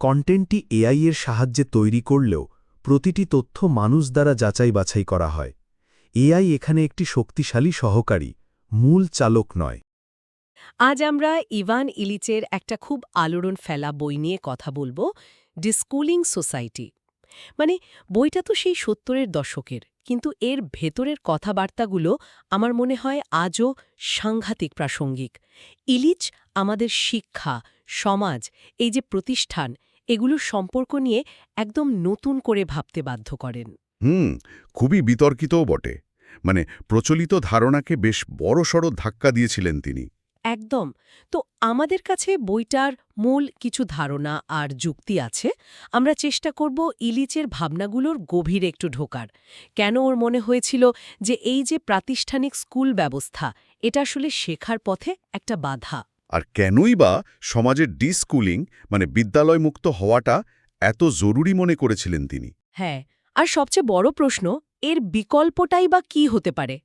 কন্টেন্টটি AI এর সাহায্যে তৈরি করলেও প্রতিটি তথ্য মানুষ দ্বারা যাচাই বাছাই করা হয়। এআই এখানে একটি শক্তিশালী সহকারী, মূল চালক নয়। আজ আমরা ইভান ইলিচের একটা খুব আলোড়ন ফেলা বই নিয়ে কথা বলব, ডিস্কুলিং সোসাইটি। মানে বইটা তো সেই সত্তরের দশকের, কিন্তু এর ভেতরের কথাবার্তাগুলো আমার মনে হয় আজও সাংঘাতিক প্রাসঙ্গিক। ইলিচ আমাদের শিক্ষা, সমাজ, এই যে প্রতিষ্ঠান এগুলোর সম্পর্ক নিয়ে একদম নতুন করে ভাবতে বাধ্য করেন। হুম খুবই বিতর্কিতও বটে। মানে প্রচলিত ধারণাকে বেশ বড়সড় ধাক্কা দিয়েছিলেন তিনি। একদম। তো আমাদের কাছে বইটার মূল কিছু ধারণা আর যুক্তি আছে। আমরা চেষ্টা করব ইলিচের ভাবনাগুলোর গভীর একটু ঢোকার। কেন ওর মনে হয়েছিল যে এই যে প্রাতিষ্ঠানিক স্কুল ব্যবস্থা এটা আসলে শেখার পথে একটা বাধা? আর কেনই বা সমাজের ডিস্কুলিং মানে বিদ্যালয়মুক্ত হওয়াটা এত জরুরি মনে করেছিলেন তিনি? হ্যাঁ আর সবচেয়ে বড় প্রশ্ন, এর বিকল্পটাই বা কি হতে পারে?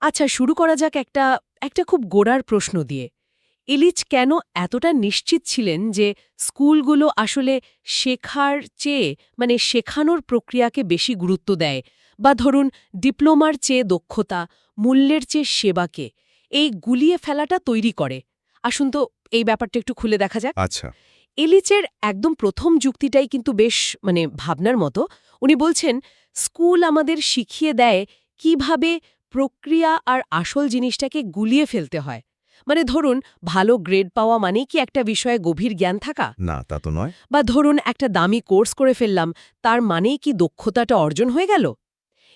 আচ্ছা শুরু করা যাক একটা একটা খুব গোড়ার প্রশ্ন দিয়ে। ইলিচ কেন এতটা নিশ্চিত ছিলেন যে স্কুলগুলো আসলে শেখার চেয়ে মানে শেখানোর প্রক্রিয়াকে বেশি গুরুত্ব দেয়? বা ধরুন, ডিপ্লোমার চেয়ে দক্ষতা, মূল্যের চেয়ে সেবাকে, এই গুলিয়ে ফেলাটা তৈরি করে। আসুন তো এই ব্যাপারটা একটু খুলে দেখা যাক। আচ্ছা। এলিচের একদম প্রথম যুক্তিটাই কিন্তু বেশ মানে ভাবনার মতো। উনি বলছেন স্কুল আমাদের শিখিয়ে দেয় কীভাবে প্রক্রিয়া আর আসল জিনিসটাকে গুলিয়ে ফেলতে হয়। মানে ধরুন ভালো গ্রেড পাওয়া মানে কি একটা বিষয়ে গভীর জ্ঞান থাকা? না তা তো নয়। বা ধরুন একটা দামি কোর্স করে ফেললাম তার মানেই কি দক্ষতাটা অর্জন হয়ে গেল?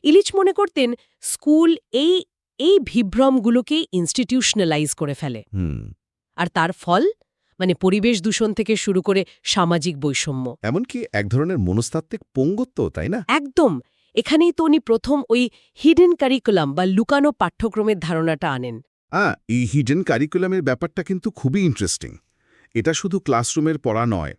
ইলিচ মনে করতেন স্কুল এই এই বিভ্রমগুলোকেই ইনস্টিটিউশনালাইজ করে ফেলে। হুম। আর তার ফল মানে পরিবেশ দূষণ থেকে শুরু করে সামাজিক বৈষম্য। এমনকি এক ধরনের মনস্তাত্ত্বিক পঙ্গত্ব তাই না? একদম! এখানেই তো উনি প্রথম ওই হিডেন কারিকুলাম বা লুকানো পাঠ্যক্রমের ধারণাটা আনেন। হ্যাঁ এই হিডেন কারিকুলামের ব্যাপারটা কিন্তু খুবই ইন্টারেস্টিং এটা শুধু ক্লাসরুমের পড়া নয়।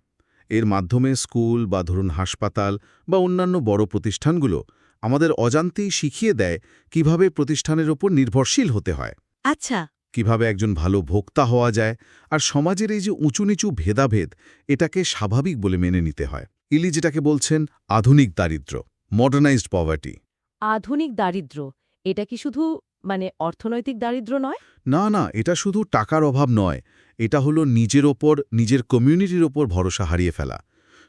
এর মাধ্যমে স্কুল বা ধরুন হাসপাতাল বা অন্যান্য বড় প্রতিষ্ঠানগুলো আমাদের অজান্তেই শিখিয়ে দেয় কীভাবে প্রতিষ্ঠানের ওপর নির্ভরশীল হতে হয়। আচ্ছা! কীভাবে একজন ভালো ভোক্তা হওয়া যায় আর সমাজের এই যে উঁচু নিচু ভেদাভেদ এটাকে স্বাভাবিক বলে মেনে নিতে হয়। ইলি যেটাকে বলছেন আধুনিক দারিদ্র্য মডার্নাইজড পভার্টি আধুনিক দারিদ্র এটা কি শুধু মানে অর্থনৈতিক দারিদ্র নয়? না না এটা শুধু টাকার অভাব নয় এটা হলো নিজের ওপর নিজের কমিউনিটির ওপর ভরসা হারিয়ে ফেলা।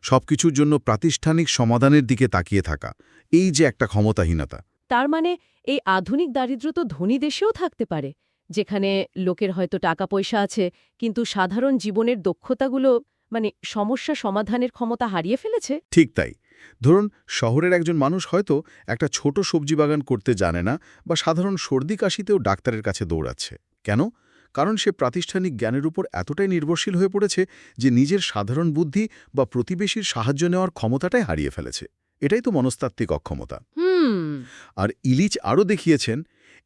সবকিছুর জন্য প্রাতিষ্ঠানিক সমাধানের দিকে তাকিয়ে থাকা এই যে একটা ক্ষমতাহীনতা। তার মানে এই আধুনিক দারিদ্র তো ধনী দেশেও থাকতে পারে যেখানে লোকের হয়তো টাকা পয়সা আছে কিন্তু সাধারণ জীবনের দক্ষতাগুলো মানে সমস্যা সমাধানের ক্ষমতা হারিয়ে ফেলেছে? ঠিক তাই। ধরুন শহরের একজন মানুষ হয়তো একটা ছোট সবজি বাগান করতে জানে না বা সাধারণ সর্দি কাশিতেও ডাক্তারের কাছে দৌড়াচ্ছে। কেন? কারণ সে প্রাতিষ্ঠানিক জ্ঞানের উপর এতটাই নির্ভরশীল হয়ে পড়েছে যে নিজের সাধারণ বুদ্ধি বা প্রতিবেশীর সাহায্য নেওয়ার ক্ষমতাটাই হারিয়ে ফেলেছে। এটাই তো মনস্তাত্ত্বিক অক্ষমতা। আর ইলিচ আরও দেখিয়েছেন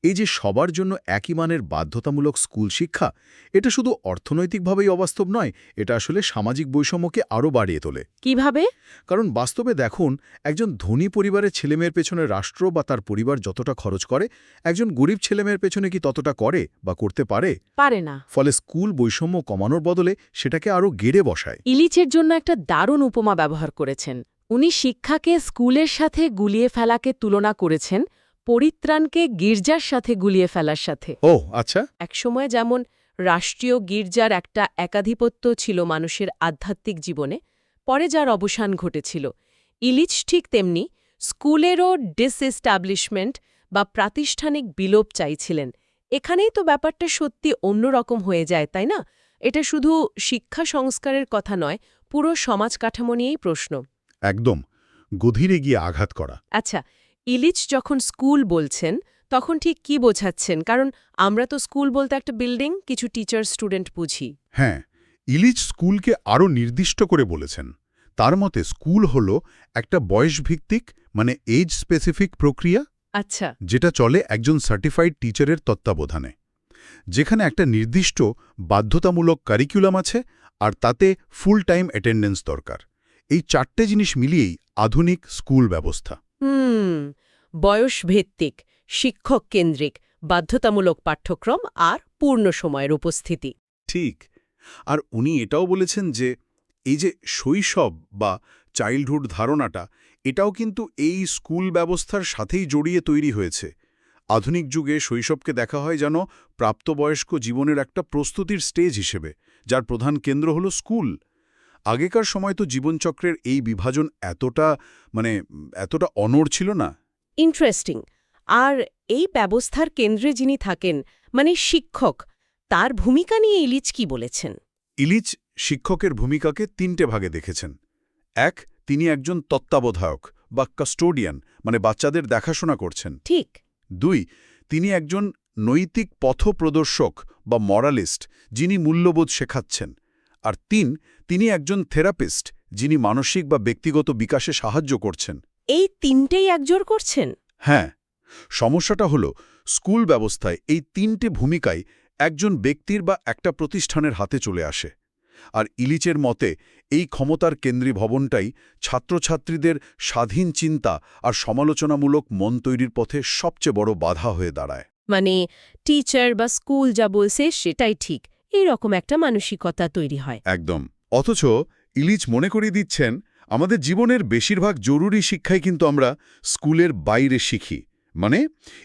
এই যে সবার জন্য একই মানের বাধ্যতামূলক স্কুল শিক্ষা এটা শুধু অর্থনৈতিকভাবেই অবাস্তব নয় এটা আসলে সামাজিক বৈষম্যকে আরও বাড়িয়ে তোলে। কীভাবে? কারণ বাস্তবে দেখুন একজন ধনী পরিবারের ছেলেমেয়ের পেছনে রাষ্ট্র বা তার পরিবার যতটা খরচ করে একজন গরিব ছেলেমেয়ের পেছনে কি ততটা করে বা করতে পারে? পারে না। ফলে স্কুল বৈষম্য কমানোর বদলে সেটাকে আরও গেড়ে বসায়। ইলিচের জন্য একটা দারুণ উপমা ব্যবহার করেছেন। উনি শিক্ষাকে স্কুলের সাথে গুলিয়ে ফেলাকে তুলনা করেছেন পরিত্রাণকে গির্জার সাথে গুলিয়ে ফেলার সাথে। ও আচ্ছা। একসময় যেমন রাষ্ট্রীয় গির্জার একটা একাধিপত্য ছিল মানুষের আধ্যাত্মিক জীবনে পরে যার অবসান ঘটেছিল। ইলিচ ঠিক তেমনি স্কুলেরও ডিসএস্টাবলিশমেন্ট বা প্রাতিষ্ঠানিক বিলোপ চাইছিলেন। এখানেই তো ব্যাপারটা সত্যি অন্যরকম হয়ে যায় তাই না? এটা শুধু শিক্ষা সংস্কারের কথা নয় পুরো সমাজ কাঠামো নিয়েই প্রশ্ন। একদম। গধীরে গিয়ে আঘাত করা। আচ্ছা ইলিচ যখন স্কুল বলছেন তখন ঠিক কি বোঝাচ্ছেন? কারণ আমরা তো স্কুল বলতে একটা বিল্ডিং কিছু টিচার স্টুডেন্ট বুঝি। হ্যাঁ ইলিচ স্কুলকে আরও নির্দিষ্ট করে বলেছেন। তার মতে স্কুল হল একটা বয়সভিত্তিক মানে এজ স্পেসিফিক প্রক্রিয়া আচ্ছা। যেটা চলে একজন সার্টিফাইড টিচারের তত্ত্বাবধানে। যেখানে একটা নির্দিষ্ট বাধ্যতামূলক কারিকুলাম আছে আর তাতে ফুল টাইম অ্যাটেন্ডেন্স দরকার। এই চারটে জিনিস মিলিয়েই আধুনিক স্কুল ব্যবস্থা। হুম, বয়সভিত্তিক শিক্ষক কেন্দ্রিক বাধ্যতামূলক পাঠ্যক্রম আর পূর্ণ সময়ের উপস্থিতি। ঠিক, আর উনি এটাও বলেছেন যে, এই যে শৈশব বা চাইল্ডহুড ধারণাটা, এটাও কিন্তু এই স্কুল ব্যবস্থার সাথেই জড়িয়ে তৈরি হয়েছে। আধুনিক যুগে শৈশবকে দেখা হয় যেন প্রাপ্তবয়স্ক জীবনের একটা প্রস্তুতির স্টেজ হিসেবে, যার প্রধান কেন্দ্র হলো স্কুল। আগেকার সময় তো জীবনচক্রের এই বিভাজন এতটা মানে এতটা অনড় ছিল না। ইন্টারেস্টিং আর এই ব্যবস্থার কেন্দ্রে যিনি থাকেন মানে শিক্ষক তার ভূমিকা নিয়ে ইলিচ কি বলেছেন? ইলিচ শিক্ষকের ভূমিকাকে তিনটে ভাগে দেখেছেন। এক তিনি একজন তত্ত্বাবধায়ক বা কাস্টোডিয়ান মানে বাচ্চাদের দেখাশোনা করছেন। ঠিক। দুই তিনি একজন নৈতিক পথপ্রদর্শক বা মরালিস্ট যিনি মূল্যবোধ শেখাচ্ছেন। আর তিন তিনি একজন থেরাপিস্ট যিনি মানসিক বা ব্যক্তিগত বিকাশে সাহায্য করছেন। এই তিনটেই একজোর করছেন? হ্যাঁ। সমস্যাটা হল স্কুল ব্যবস্থায় এই তিনটে ভূমিকায় একজন ব্যক্তির বা একটা প্রতিষ্ঠানের হাতে চলে আসে। আর ইলিচের মতে এই ক্ষমতার কেন্দ্রী ভবনটাই ছাত্রছাত্রীদের স্বাধীন চিন্তা আর সমালোচনামূলক মন তৈরির পথে সবচেয়ে বড় বাধা হয়ে দাঁড়ায়। মানে টিচার বা স্কুল যা বলছে সেটাই ঠিক। এই রকম একটা মানসিকতা তৈরি হয়। একদম। অথচ ইলিচ মনে করিয়ে দিচ্ছেন আমাদের জীবনের বেশিরভাগ জরুরি শিক্ষাই কিন্তু আমরা স্কুলের বাইরে শিখি। মানে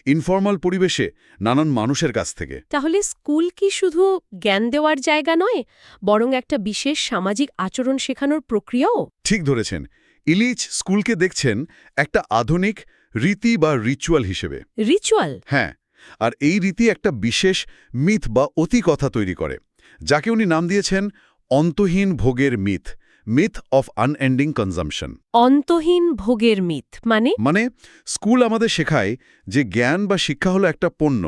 ইনফর্মাল পরিবেশে নানান মানুষের কাছ থেকে। তাহলে স্কুল কি শুধু জ্ঞান দেওয়ার জায়গা নয় বরং একটা বিশেষ সামাজিক আচরণ শেখানোর প্রক্রিয়াও? ঠিক ধরেছেন। ইলিচ স্কুলকে দেখছেন একটা আধুনিক রীতি বা রিচুয়াল হিসেবে। রিচুয়াল হ্যাঁ। আর এই রীতি একটা বিশেষ মিথ বা অতি কথা তৈরি করে যাকে উনি নাম দিয়েছেন অন্তহীন ভোগের myth myth of unending consumption অন্তহীন ভোগের মিথ মানে? মানে স্কুল আমাদের শেখায় যে জ্ঞান বা শিক্ষা হলো একটা পণ্য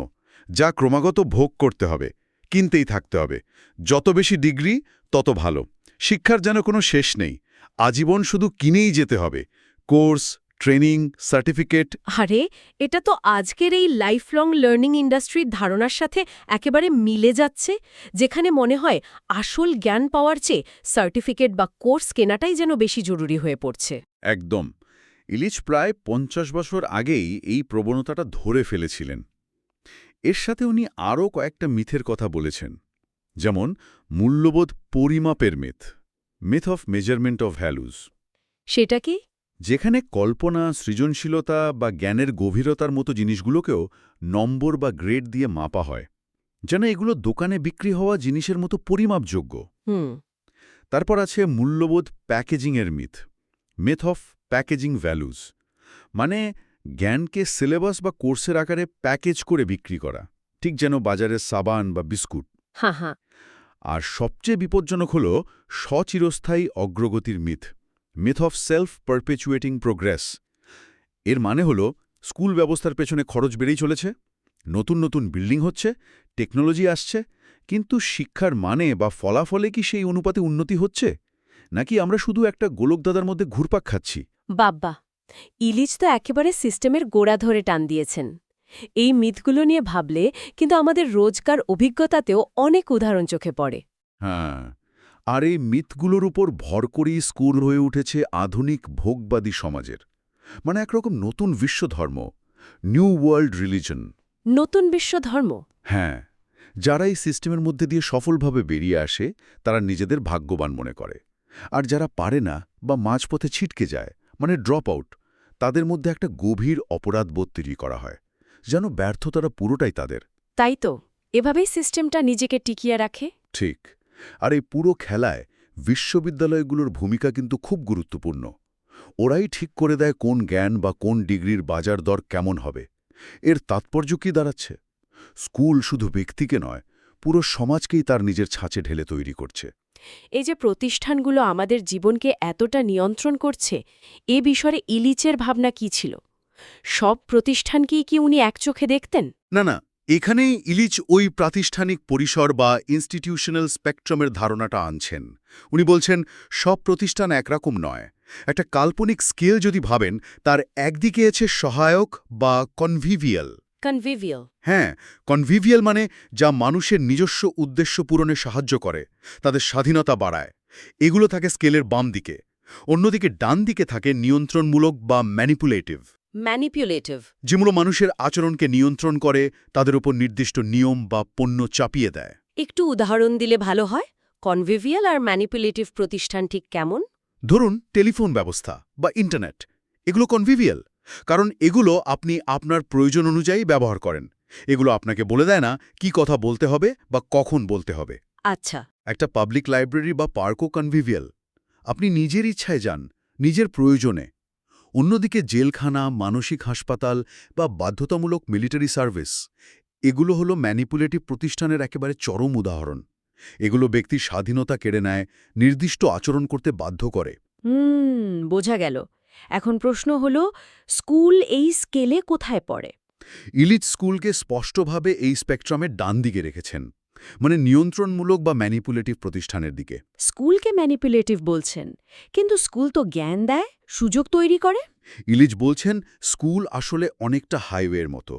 যা ক্রমাগত ভোগ করতে হবে কিনতেই থাকতে হবে। যত বেশি ডিগ্রি তত ভালো। শিক্ষার যেন কোনো শেষ নেই। আজীবন শুধু কিনেই যেতে হবে। Course training certificate? আরে এটা তো আজকের এই লাইফ লং লার্নিং ইন্ডাস্ট্রির ধারণার সাথে একেবারে মিলে যাচ্ছে যেখানে মনে হয় আসল জ্ঞান পাওয়ার চেয়ে সার্টিফিকেট বা কোর্স কেনাটাই যেন বেশি জরুরি হয়ে পড়ছে। একদম। ইলিচ প্রায় পঞ্চাশ বছর আগেই এই প্রবণতাটা ধরে ফেলেছিলেন। এর সাথে উনি আরও কয়েকটা মিথের কথা বলেছেন। যেমন মূল্যবোধ পরিমাপের myth myth of measurement of values সেটা কি? যেখানে কল্পনা সৃজনশীলতা বা জ্ঞানের গভীরতার মতো জিনিসগুলোকেও নম্বর বা গ্রেড দিয়ে মাপা হয়। যেন এগুলো দোকানে বিক্রি হওয়া জিনিসের মতো পরিমাপযোগ্য। তারপর আছে মূল্যবোধ প্যাকেজিংয়ের myth myth of packaging values মানে জ্ঞানকে সিলেবাস বা কোর্সের আকারে প্যাকেজ করে বিক্রি করা ঠিক যেন বাজারের সাবান বা বিস্কুট। হ্যাঁ হ্যাঁ আর সবচেয়ে বিপজ্জনক হল সচিরস্থায়ী অগ্রগতির myth myth of self perpetuating progress এর মানে হল স্কুল ব্যবস্থার পেছনে খরচ বেড়েই চলেছে নতুন নতুন বিল্ডিং হচ্ছে টেকনোলজি আসছে কিন্তু শিক্ষার মানে বা ফলাফলে কি সেই অনুপাতে উন্নতি হচ্ছে? নাকি আমরা শুধু একটা গোলকদাদার মধ্যে ঘুরপাক খাচ্ছি? বাব্বা ইলিচ তো একেবারে সিস্টেমের গোড়া ধরে টান দিয়েছেন। এই মিথগুলো নিয়ে ভাবলে কিন্তু আমাদের রোজকার অভিজ্ঞতাতেও অনেক উদাহরণ চোখে পড়ে। হ্যাঁ আর এই মিথগুলোর উপর ভর করেই স্কুল হয়ে উঠেছে আধুনিক ভোগবাদী সমাজের। মানে একরকম নতুন বিশ্বধর্ম নিউ ওয়ার্ল্ড রিলিজন। নতুন বিশ্বধর্ম? হ্যাঁ যারা এই সিস্টেমের মধ্যে দিয়ে সফলভাবে বেরিয়ে আসে তারা নিজেদের ভাগ্যবান মনে করে। আর যারা পারে না বা মাঝপথে ছিটকে যায় মানে ড্রপ আউট তাদের মধ্যে একটা গভীর অপরাধবোধ তৈরি করা হয়। যেন ব্যর্থতারা পুরোটাই তাদের। তাই তো এভাবেই সিস্টেমটা নিজেকে টিকিয়ে রাখে? ঠিক। আর এই পুরো খেলায় বিশ্ববিদ্যালয়গুলোর ভূমিকা কিন্তু খুব গুরুত্বপূর্ণ। ওরাই ঠিক করে দেয় কোন জ্ঞান বা কোন ডিগ্রির বাজার দর কেমন হবে। এর তাৎপর্য কি দাঁড়াচ্ছে? স্কুল শুধু ব্যক্তিকে নয় পুরো সমাজকেই তার নিজের ছাঁচে ঢেলে তৈরি করছে। এই যে প্রতিষ্ঠানগুলো আমাদের জীবনকে এতটা নিয়ন্ত্রণ করছে এ বিষয়ে ইলিচের ভাবনা কি ছিল? সব প্রতিষ্ঠানকেই কি উনি একচোখে দেখতেন? না না এখানেই ইলিচ ওই প্রাতিষ্ঠানিক পরিসর বা ইনস্টিটিউশনাল স্পেকট্রামের ধারণাটা আনছেন। উনি বলছেন সব প্রতিষ্ঠান একরকম নয়। একটা কাল্পনিক স্কেল যদি ভাবেন তার একদিকে আছে সহায়ক বা কনভিভিয়াল কনভিভিয়াল হ্যাঁ কনভিভিয়াল মানে যা মানুষের নিজস্ব উদ্দেশ্য পূরণে সাহায্য করে তাদের স্বাধীনতা বাড়ায়। এগুলো থাকে স্কেলের বাম দিকে অন্যদিকে ডান দিকে থাকে নিয়ন্ত্রণমূলক বা ম্যানিপুলেটিভ ম্যানিপুলেটিভ যেগুলো মানুষের আচরণকে নিয়ন্ত্রণ করে তাদের উপর নির্দিষ্ট নিয়ম বা পণ্য চাপিয়ে দেয়। একটু উদাহরণ দিলে ভালো হয় কনভিভিয়াল আর ম্যানিপুলেটিভ প্রতিষ্ঠান ঠিক কেমন? ধরুন টেলিফোন ব্যবস্থা বা ইন্টারনেট এগুলো কনভিভিয়াল কারণ এগুলো আপনি আপনার প্রয়োজন অনুযায়ী ব্যবহার করেন। এগুলো আপনাকে বলে দেয় না কি কথা বলতে হবে বা কখন বলতে হবে। আচ্ছা। একটা পাবলিক লাইব্রেরি বা পার্কও কনভিভিয়াল আপনি নিজের ইচ্ছায় যান নিজের প্রয়োজনে। অন্যদিকে জেলখানা মানসিক হাসপাতাল বা বাধ্যতামূলক মিলিটারি সার্ভিস এগুলো হলো ম্যানিপুলেটিভ প্রতিষ্ঠানের একেবারে চরম উদাহরণ। এগুলো ব্যক্তির স্বাধীনতা কেড়ে নেয় নির্দিষ্ট আচরণ করতে বাধ্য করে। হুম বোঝা গেল। এখন প্রশ্ন হলো স্কুল এই স্কেলে কোথায় পড়ে? ইলিট স্কুলকে স্পষ্টভাবে এই স্পেকট্রামের ডান দিকে রেখেছেন। মানে নিয়ন্ত্রণমূলক বা ম্যানিপুলেটিভ প্রতিষ্ঠানের দিকে। স্কুলকে ম্যানিপুলেটিভ বলছেন কিন্তু স্কুল তো জ্ঞান দেয় সুযোগ তৈরি করে? ইলিজ বলছেন স্কুল আসলে অনেকটা হাইওয়ের মতো।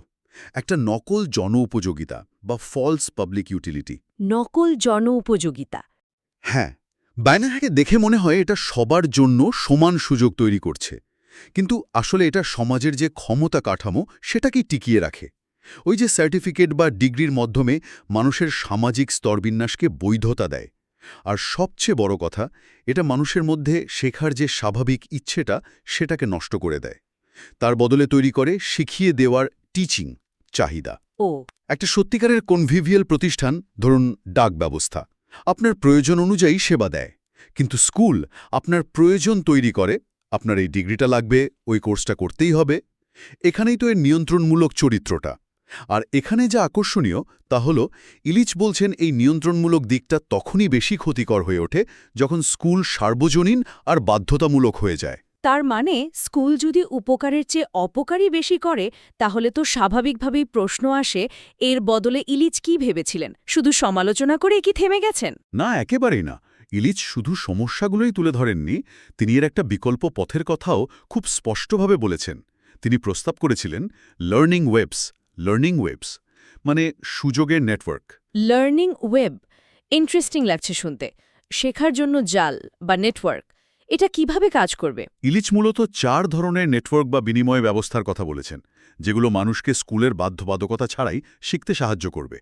একটা নকল জন উপযোগিতা বা ফলস পাবলিক ইউটিলিটি নকল জন উপযোগিতা। হ্যাঁ বায়নাহাকে দেখে মনে হয় এটা সবার জন্য সমান সুযোগ তৈরি করছে। কিন্তু আসলে এটা সমাজের যে ক্ষমতা কাঠামো সেটাকেই টিকিয়ে রাখে? ওই যে সার্টিফিকেট বা ডিগ্রির মাধ্যমে মানুষের সামাজিক স্তরবিন্যাসকে বৈধতা দেয়। আর সবচেয়ে বড় কথা এটা মানুষের মধ্যে শেখার যে স্বাভাবিক ইচ্ছেটা সেটাকে নষ্ট করে দেয়। তার বদলে তৈরি করে শিখিয়ে দেওয়ার টিচিং চাহিদা। ও। একটা সত্যিকারের কনভিভিয়াল প্রতিষ্ঠান ধরুন ডাক ব্যবস্থা আপনার প্রয়োজন অনুযায়ী সেবা দেয়। কিন্তু স্কুল আপনার প্রয়োজন তৈরি করে আপনার এই ডিগ্রিটা লাগবে ওই কোর্সটা করতেই হবে। এখানেই তো এর নিয়ন্ত্রণমূলক চরিত্রটা। আর এখানে যা আকর্ষণীয় তা হল ইলিচ বলছেন এই নিয়ন্ত্রণমূলক দিকটা তখনই বেশি ক্ষতিকর হয়ে ওঠে যখন স্কুল সার্বজনীন আর বাধ্যতামূলক হয়ে যায়। তার মানে স্কুল যদি উপকারের চেয়ে অপকারই বেশি করে তাহলে তো স্বাভাবিকভাবেই প্রশ্ন আসে এর বদলে ইলিচ কি ভেবেছিলেন? শুধু সমালোচনা করে কি থেমে গেছেন? না একেবারেই না। ইলিচ শুধু সমস্যাগুলোই তুলে ধরেননি তিনি এর একটা বিকল্প পথের কথাও খুব স্পষ্টভাবে বলেছেন। তিনি প্রস্তাব করেছিলেন লার্নিং ওয়েবস লার্নিং ওয়েবস মানে সুযোগের নেটওয়ার্ক লার্নিং ওয়েব ইন্টারেস্টিং লাগছে শুনতে। শেখার জন্য জাল বা নেটওয়ার্ক এটা কীভাবে কাজ করবে? ইলিচ মূলত চার ধরনের নেটওয়ার্ক বা বিনিময় ব্যবস্থার কথা বলেছেন যেগুলো মানুষকে স্কুলের বাধ্যবাধকতা ছাড়াই শিখতে সাহায্য করবে।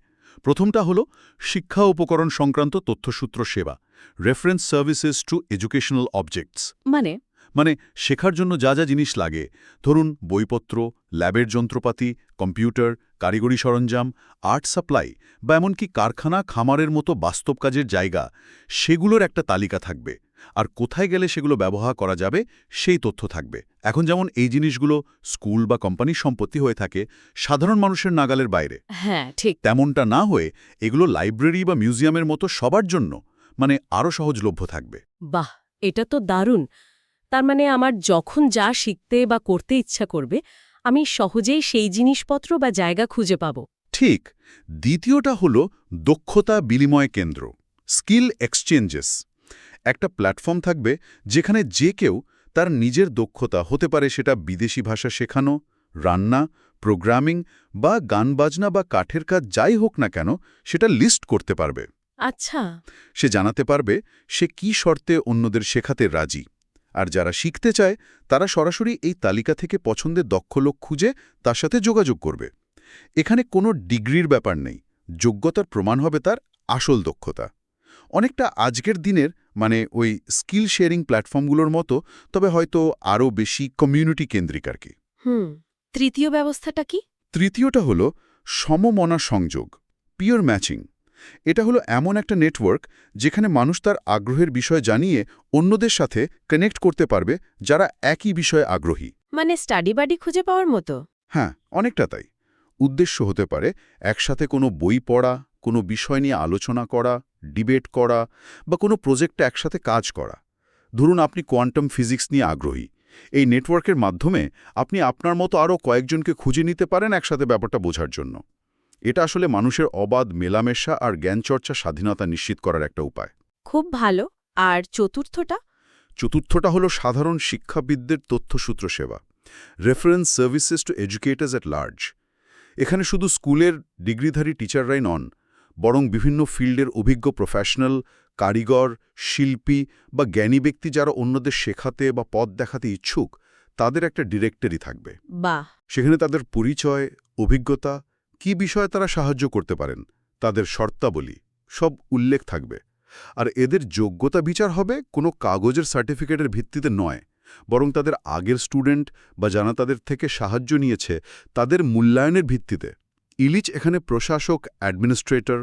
প্রথমটা হল শিক্ষা উপকরণ সংক্রান্ত তথ্যসূত্র সেবা reference services to educational objects মানে? মানে শেখার জন্য যা যা জিনিস লাগে। ধরুন বইপত্র ল্যাবের যন্ত্রপাতি কম্পিউটার কারিগরি সরঞ্জাম আর্ট সাপ্লাই বা এমনকি কারখানা খামারের মতো বাস্তব কাজের জায়গা সেগুলোর একটা তালিকা থাকবে। আর কোথায় গেলে সেগুলো ব্যবহার করা যাবে সেই তথ্য থাকবে। এখন যেমন এই জিনিসগুলো স্কুল বা কোম্পানির সম্পত্তি হয়ে থাকে সাধারণ মানুষের নাগালের বাইরে। হ্যাঁ ঠিক। তেমনটা না হয়ে এগুলো লাইব্রেরি বা মিউজিয়ামের মতো সবার জন্য মানে আরও সহজলভ্য থাকবে। বাহ! এটা তো দারুণ। তার মানে আমার যখন যা শিখতে বা করতে ইচ্ছা করবে আমি সহজেই সেই জিনিসপত্র বা জায়গা খুঁজে পাব। ঠিক। দ্বিতীয়টা হল দক্ষতা বিনিময় কেন্দ্র স্কিল এক্সচেঞ্জেস। একটা প্ল্যাটফর্ম থাকবে যেখানে যে কেউ তার নিজের দক্ষতা হতে পারে সেটা বিদেশি ভাষা শেখানো রান্না প্রোগ্রামিং বা গান বাজনা বা কাঠের কাজ যাই হোক না কেন সেটা লিস্ট করতে পারবে। আচ্ছা। সে জানাতে পারবে সে কি শর্তে অন্যদের শেখাতে রাজি। আর যারা শিখতে চায় তারা সরাসরি এই তালিকা থেকে পছন্দের দক্ষ লোক খুঁজে তার সাথে যোগাযোগ করবে। এখানে কোনো ডিগ্রির ব্যাপার নেই যোগ্যতার প্রমাণ হবে তার আসল দক্ষতা। অনেকটা আজকের দিনের মানে ওই স্কিল শেয়ারিং প্ল্যাটফর্মগুলোর মতো তবে হয়তো আরও বেশি কমিউনিটি কেন্দ্রিক আর কি। হুম তৃতীয় ব্যবস্থাটা কি? তৃতীয়টা হল সমমনা সংযোগ পিওর ম্যাচিং। এটা হলো এমন একটা নেটওয়ার্ক যেখানে মানুষ তার আগ্রহের বিষয় জানিয়ে অন্যদের সাথে কানেক্ট করতে পারবে যারা একই বিষয়ে আগ্রহী। মানে স্টাডি বাডি খুঁজে পাওয়ার মতো? হ্যাঁ অনেকটা তাই। উদ্দেশ্য হতে পারে একসাথে কোনো বই পড়া কোনো বিষয় নিয়ে আলোচনা করা ডিবেট করা বা কোনো প্রজেক্টে একসাথে কাজ করা। ধরুন আপনি কোয়ান্টাম ফিজিক্স নিয়ে আগ্রহী। এই নেটওয়ার্কের মাধ্যমে আপনি আপনার মতো আরও কয়েকজনকে খুঁজে নিতে পারেন একসাথে ব্যাপারটা বোঝার জন্য। এটা আসলে মানুষের অবাধ মেলামেশা আর জ্ঞানচর্চা স্বাধীনতা নিশ্চিত করার একটা উপায়। খুব ভালো। আর চতুর্থটা? চতুর্থটা হল সাধারণ শিক্ষাবিদদের তথ্যসূত্র সেবা। Reference services to educators at large এখানে শুধু স্কুলের ডিগ্রিধারী টিচাররাই নন বরং বিভিন্ন ফিল্ডের অভিজ্ঞ প্রফেশনাল কারিগর শিল্পী বা জ্ঞানী ব্যক্তি যারা অন্যদের শেখাতে বা পথ দেখাতে ইচ্ছুক তাদের একটা ডিরেক্টরি থাকবে। সেখানে তাদের পরিচয় অভিজ্ঞতা কি বিষয়ে তারা সাহায্য করতে পারেন, তাদের শর্তাবলী, সব উল্লেখ থাকবে। আর এদের যোগ্যতা বিচার হবে কোনো কাগজের সার্টিফিকেটের ভিত্তিতে নয়, বরং তাদের আগের স্টুডেন্ট বা যারা তাদের থেকে সাহায্য নিয়েছে, তাদের মূল্যায়নের ভিত্তিতে। ইলিচ এখানে প্রশাসক, অ্যাডমিনিস্ট্রেটর,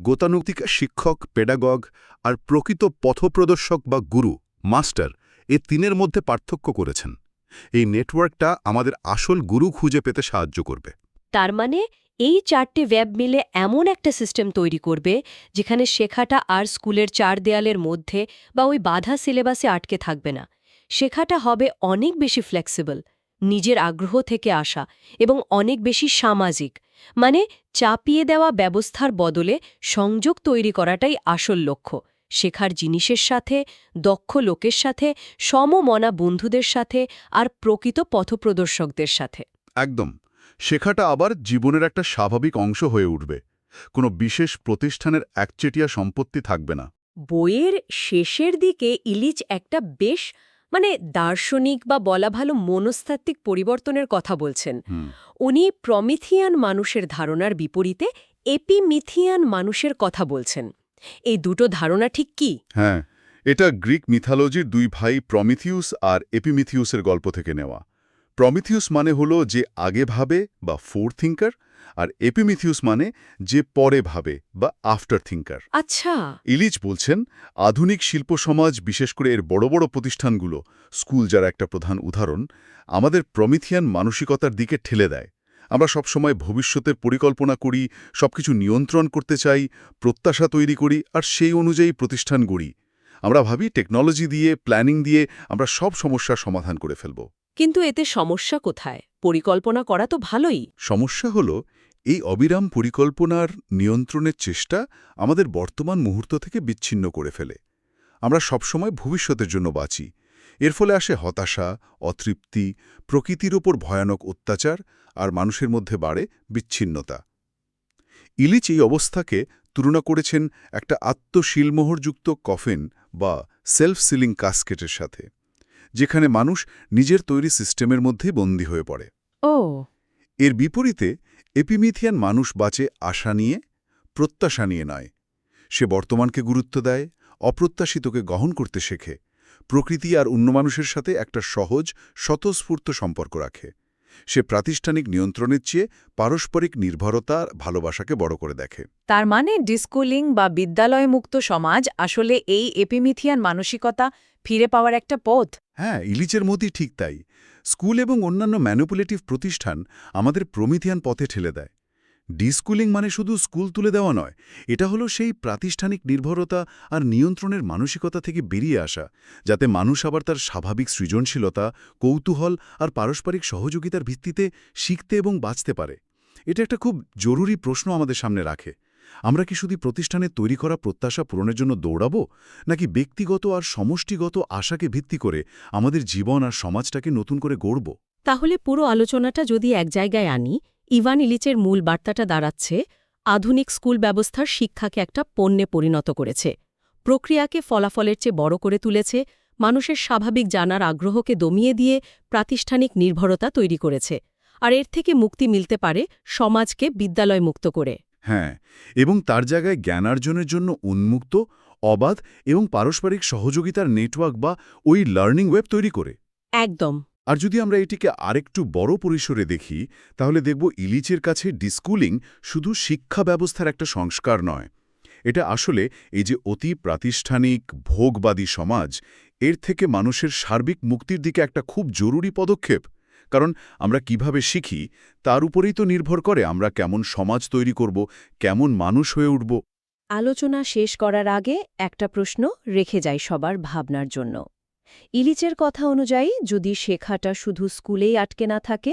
গতানুগতিক শিক্ষক, পেডাগগ আর প্রকৃত পথপ্রদর্শক বা গুরু, মাস্টার, এ তিনের মধ্যে পার্থক্য করেছেন। এই নেটওয়ার্কটা আমাদের আসল গুরু খুঁজে পেতে সাহায্য করবে। তার মানে এই চারটে ওয়েব মিলে এমন একটা সিস্টেম তৈরি করবে, যেখানে শেখাটা আর স্কুলের চার দেয়ালের মধ্যে বা ওই বাধা সিলেবাসে আটকে থাকবে না। শেখাটা হবে অনেক বেশি ফ্লেক্সিবল নিজের আগ্রহ থেকে আসা এবং অনেক বেশি সামাজিক। মানে চাপিয়ে দেওয়া ব্যবস্থার বদলে সংযোগ তৈরি করাটাই আসল লক্ষ্য। শেখার জিনিসের সাথে, দক্ষ লোকের সাথে, সমমনা বন্ধুদের সাথে আর প্রকৃত পথপ্রদর্শকদের সাথে। একদম। শেখাটা আবার জীবনের একটা স্বাভাবিক অংশ হয়ে উঠবে। কোনো বিশেষ প্রতিষ্ঠানের একচেটিয়া সম্পত্তি থাকবে না। বইয়ের শেষের দিকে ইলিচ একটা বেশ মানে দার্শনিক বা বলা ভালো মনস্তাত্ত্বিক পরিবর্তনের কথা বলছেন। উনি প্রমিথিয়ান মানুষের ধারণার বিপরীতে এপিমিথিয়ান মানুষের কথা বলছেন। এই দুটো ধারণা ঠিক কি? হ্যাঁ এটা গ্রিক মিথালজির দুই ভাই প্রমিথিউস আর এপিমিথিউসের গল্প থেকে নেওয়া। প্রমিথিউস মানে হলো যে আগে ভাবে বা ফোর থিঙ্কার আর এপিমিথিউস মানে যে পরে ভাবে বা আফটার থিঙ্কার আচ্ছা। ইলিচ বলছেন আধুনিক শিল্প সমাজ বিশেষ করে এর বড় বড় প্রতিষ্ঠানগুলো স্কুল যারা একটা প্রধান উদাহরণ আমাদের প্রমিথিয়ান মানসিকতার দিকে ঠেলে দেয়। আমরা সবসময় ভবিষ্যতের পরিকল্পনা করি সবকিছু নিয়ন্ত্রণ করতে চাই প্রত্যাশা তৈরি করি আর সেই অনুযায়ী প্রতিষ্ঠান গড়ি। আমরা ভাবি টেকনোলজি দিয়ে প্ল্যানিং দিয়ে আমরা সব সমস্যার সমাধান করে ফেলব। কিন্তু এতে সমস্যা কোথায়? পরিকল্পনা করা তো ভালোই। সমস্যা হল, এই অবিরাম পরিকল্পনার নিয়ন্ত্রণের চেষ্টা আমাদের বর্তমান মুহূর্ত থেকে বিচ্ছিন্ন করে ফেলে। আমরা সবসময় ভবিষ্যতের জন্য বাঁচি। এর ফলে আসে হতাশা, অতৃপ্তি, প্রকৃতির ওপর ভয়ানক অত্যাচার আর মানুষের মধ্যে বাড়ে বিচ্ছিন্নতা। ইলিচ এই অবস্থাকে তুলনা করেছেন একটা আত্মশীলমোহরযুক্ত কফেন বা সেলফ সিলিং কাস্কেটের সাথে। যেখানে মানুষ নিজের তৈরি সিস্টেমের মধ্যে বন্দী হয়ে পড়ে। ও। এর বিপরীতে এপিমিথিয়ান মানুষ বাঁচে আশা নিয়ে প্রত্যাশা নিয়ে নয়। সে বর্তমানকে গুরুত্ব দেয় অপ্রত্যাশিতকে গহন করতে শেখে প্রকৃতি আর অন্য মানুষের সাথে একটা সহজ স্বতঃস্ফূর্ত সম্পর্ক রাখে। সে প্রাতিষ্ঠানিক নিয়ন্ত্রণের চেয়ে পারস্পরিক নির্ভরতা ভালোবাসাকে বড় করে দেখে। তার মানে ডিস্কুলিং বা বিদ্যালয়মুক্ত সমাজ আসলে এই এপিমিথিয়ান মানসিকতা ফিরে পাওয়ার একটা পথ? হ্যাঁ ইলিচের মতই ঠিক তাই। স্কুল এবং অন্যান্য ম্যানুপুলেটিভ প্রতিষ্ঠান আমাদের প্রমিথিয়ান পথে ঠেলে দেয়। ডিস্কুলিং মানে শুধু স্কুল তুলে দেওয়া নয়, এটা হলো সেই প্রাতিষ্ঠানিক নির্ভরতা আর নিয়ন্ত্রণের মানসিকতা থেকে বেরিয়ে আসা, যাতে মানুষ আবার তার স্বাভাবিক সৃজনশীলতা, কৌতূহল আর পারস্পরিক সহযোগিতার ভিত্তিতে শিখতে এবং বাঁচতে পারে। এটা একটা খুব জরুরি প্রশ্ন আমাদের সামনে রাখে। আমরা কি শুধু প্রতিষ্ঠানে তৈরি করা প্রত্যাশা পূরণের জন্য দৌড়াবো, নাকি ব্যক্তিগত আর সমষ্টিগত আশাকে ভিত্তি করে আমাদের জীবন আর সমাজটাকে নতুন করে গড়ব? তাহলে পুরো আলোচনাটা যদি এক জায়গায় আনি, ইভান ইলিচের মূল বার্তাটা দাঁড়াচ্ছে, আধুনিক স্কুল ব্যবস্থার শিক্ষাকে একটা পণ্যে পরিণত করেছে। প্রক্রিয়াকে ফলাফলের চেয়ে বড় করে তুলেছে, মানুষের স্বাভাবিক জানার আগ্রহকে দমিয়ে দিয়ে প্রাতিষ্ঠানিক নির্ভরতা তৈরি করেছে। আর এর থেকে মুক্তি মিলতে পারে সমাজকে বিদ্যালয় মুক্ত করে। হ্যাঁ এবং তার জায়গায় জ্ঞানার্জনের জন্য উন্মুক্ত অবাধ এবং পারস্পরিক সহযোগিতার নেটওয়ার্ক বা ওই লার্নিং ওয়েব তৈরি করে। একদম। আর যদি আমরা এটিকে আরেকটু বড় পরিসরে দেখি তাহলে দেখব ইলিচের কাছে ডিস্কুলিং শুধু শিক্ষা ব্যবস্থার একটা সংস্কার নয়। এটা আসলে এই যে অতি প্রাতিষ্ঠানিক ভোগবাদী সমাজ এর থেকে মানুষের সার্বিক মুক্তির দিকে একটা খুব জরুরি পদক্ষেপ। কারণ আমরা কীভাবে শিখি তার উপরেই তো নির্ভর করে আমরা কেমন সমাজ তৈরি করব কেমন মানুষ হয়ে উঠব। আলোচনা শেষ করার আগে একটা প্রশ্ন রেখে যাই সবার ভাবনার জন্য। ইলিচের কথা অনুযায়ী যদি শেখাটা শুধু স্কুলেই আটকে না থাকে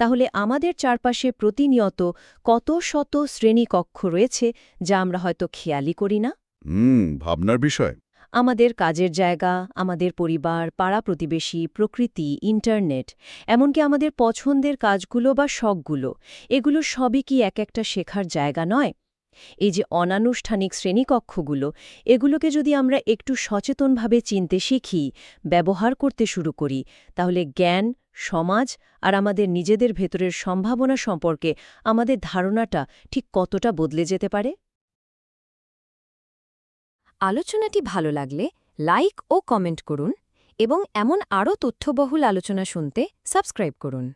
তাহলে আমাদের চারপাশে প্রতিনিয়ত কত শত শ্রেণীকক্ষ রয়েছে যা আমরা হয়তো খেয়ালই করি না? হুম ভাবনার বিষয়। আমাদের কাজের জায়গা, আমাদের পরিবার, পাড়া প্রতিবেশী, প্রকৃতি, ইন্টারনেট, এমনকি আমাদের পছন্দের কাজগুলো বা শখগুলো, এগুলো সবই কি এক একটা শেখার জায়গা নয়? এই যে অনানুষ্ঠানিক শ্রেণীকক্ষগুলো, এগুলোকে যদি আমরা একটু সচেতনভাবে চিনতে শিখি, ব্যবহার করতে শুরু করি, তাহলে জ্ঞান, সমাজ আর আমাদের নিজেদের ভেতরের সম্ভাবনা সম্পর্কে আমাদের ধারণাটা ঠিক কতটা বদলে যেতে পারে? আলোচনাটি ভালো লাগলে লাইক ও কমেন্ট করুন এবং এমন আরও তথ্যবহুল আলোচনা শুনতে সাবস্ক্রাইব করুন।